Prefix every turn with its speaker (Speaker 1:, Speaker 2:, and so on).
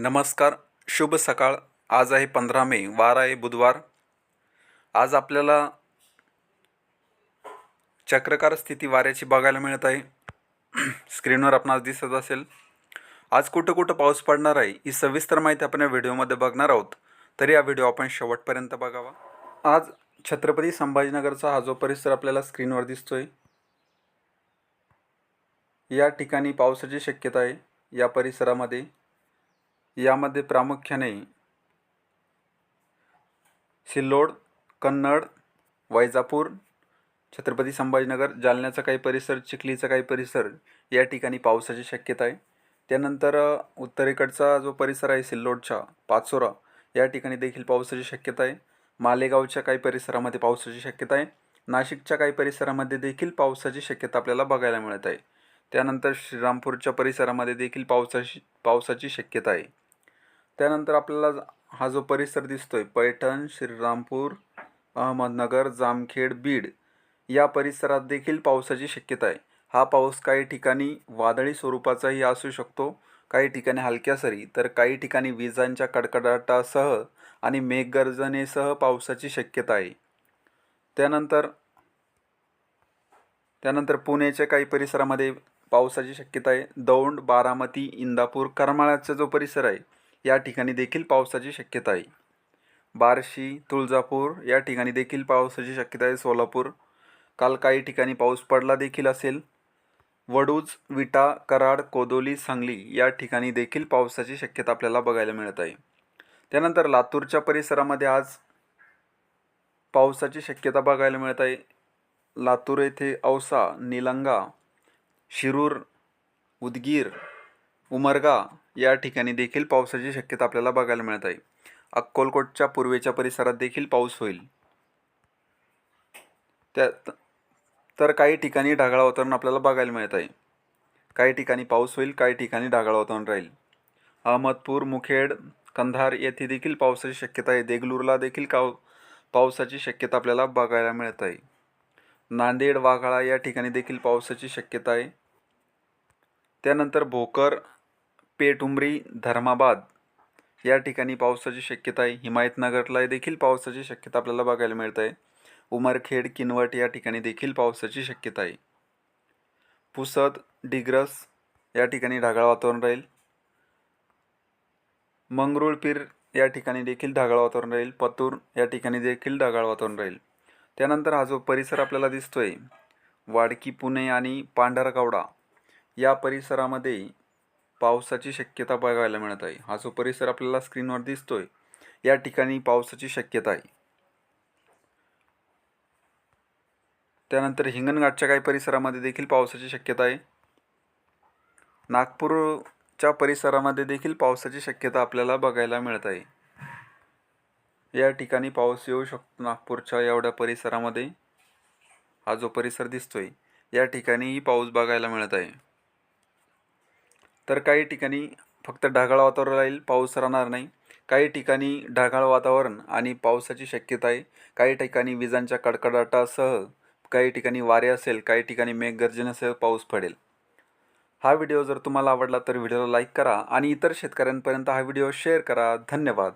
Speaker 1: नमस्कार शुभ सकाळ. आज आहे पंधरा मे वार आहे बुधवार. आज आपल्याला चक्रकार स्थिती वाऱ्याची बघायला मिळत आहे. स्क्रीनवर आपणास दिसत असेल. आज कुठं कुठं पाऊस पडणार आहे ही सविस्तर माहिती आपण या व्हिडिओमध्ये बघणार आहोत. तरी हा व्हिडिओ आपण शेवटपर्यंत बघावा. आज छत्रपती संभाजीनगरचा हा जो परिसर आपल्याला स्क्रीनवर दिसतोय या ठिकाणी पावसाची शक्यता आहे या परिसरामध्ये. यामध्ये प्रामुख्याने सिल्लोड कन्नड वैजापूर छत्रपती संभाजीनगर जालन्याचा काही परिसर चिखलीचा काही परिसर या ठिकाणी पावसाची शक्यता आहे. त्यानंतर उत्तरेकडचा जो परिसर आहे सिल्लोडच्या पाचोरा या ठिकाणी देखील पावसाची शक्यता आहे. मालेगावच्या काही परिसरामध्ये पावसाची शक्यता आहे. नाशिकच्या काही परिसरामध्ये देखील पावसाची शक्यता आपल्याला बघायला मिळत आहे. त्यानंतर श्रीरामपूरच्या परिसरामध्ये देखील पावसाची पावसाची शक्यता आहे. त्यानंतर आपल्याला हा जो परिसर दिसतोय पैठण श्रीरामपूर अहमदनगर जामखेड बीड या परिसरात देखील पावसाची शक्यता आहे. हा पाऊस काही ठिकाणी वादळी स्वरूपाचाही असू शकतो काही ठिकाणी हलक्या सरी तर काही ठिकाणी विजांच्या कडकडाटासह आणि मेघगर्जनेसह पावसाची शक्यता आहे. त्यानंतर त्यानंतर पुण्याच्या काही परिसरामध्ये पावसाची शक्यता आहे. दौंड बारामती इंदापूर करमाळ्याचा जो परिसर आहे या ठिकाणी देखील पावसाची शक्यता आहे. बार्शी तुळजापूर या ठिकाणी देखील पावसाची शक्यता आहे. सोलापूर काल काही ठिकाणी पाऊस पडला देखील असेल. वडूज विटा कराड कोदोली सांगली या ठिकाणी देखील पावसाची शक्यता आपल्याला बघायला मिळत आहे. त्यानंतर लातूरच्या परिसरामध्ये आज पावसाची शक्यता बघायला मिळत आहे. लातूर येथे औसा निलंगा शिरूर उदगीर उमरगा या ठिकाणी देखील पावसाची शक्यता आपल्याला बघायला मिळत आहे. अक्कोलकोटच्या पूर्वेच्या परिसरात देखील पाऊस होईल. त्यात तर काही ठिकाणी ढगाळ वातावरण आपल्याला बघायला मिळत आहे. काही ठिकाणी पाऊस होईल काही ठिकाणी ढगाळ वातावरण राहील. अहमदपूर मुखेड कंधार येथे देखील पावसाची शक्यता आहे. देगलूरला देखील काव पावसाची शक्यता आपल्याला बघायला मिळत आहे. नांदेड वाघाळा या ठिकाणी देखील पावसाची शक्यता आहे. त्यानंतर भोकर पेटुंबरी धर्माबाद या ठिकाणी पावसाची शक्यता आहे. हिमायतनगरला देखील पावसाची शक्यता आपल्याला बघायला मिळत आहे उमरखेड किनवट या ठिकाणी देखील पावसाची शक्यता आहे. पुसद डिग्रस या ठिकाणी ढगाळ वातावरण राहील. मंगरुळपीर या ठिकाणी देखील ढगाळ वातावरण राहील. पतूर या ठिकाणी देखील ढगाळ वातावरण राहील. त्यानंतर हा जो परिसर आपल्याला दिसतोय वाडकी पुणे आणि पांढरकवडा या परिसरामध्ये पावसाची शक्यता बघायला मिळत आहे. हा जो परिसर आपल्याला स्क्रीनवर दिसतोय या ठिकाणी पावसाची शक्यता आहे. त्यानंतर हिंगणघाटच्या काही परिसरामध्ये देखील पावसाची शक्यता आहे. नागपूरच्या परिसरामध्ये देखील पावसाची शक्यता आपल्याला बघायला मिळत आहे. या ठिकाणी पाऊस येऊ शकतो नागपूरच्या एवढ्या परिसरामध्ये. हा जो परिसर दिसतोय या ठिकाणीही पाऊस बघायला मिळत आहे. तर काही ठिकाणी फक्त ढगाळ वातावरण राहील पाऊस राहणार नाही. काही ठिकाणी ढगाळ वातावरण आणि पावसाची शक्यता आहे. काही ठिकाणी विजांच्या कडकडाटासह काही ठिकाणी वारे असेल काही ठिकाणी मेघगर्जनेसह पाऊस पडेल. हा व्हिडिओ जर तुम्हाला आवडला तर व्हिडिओला लाईक करा आणि इतर शेतकऱ्यांपर्यंत हा व्हिडिओ शेअर करा. धन्यवाद.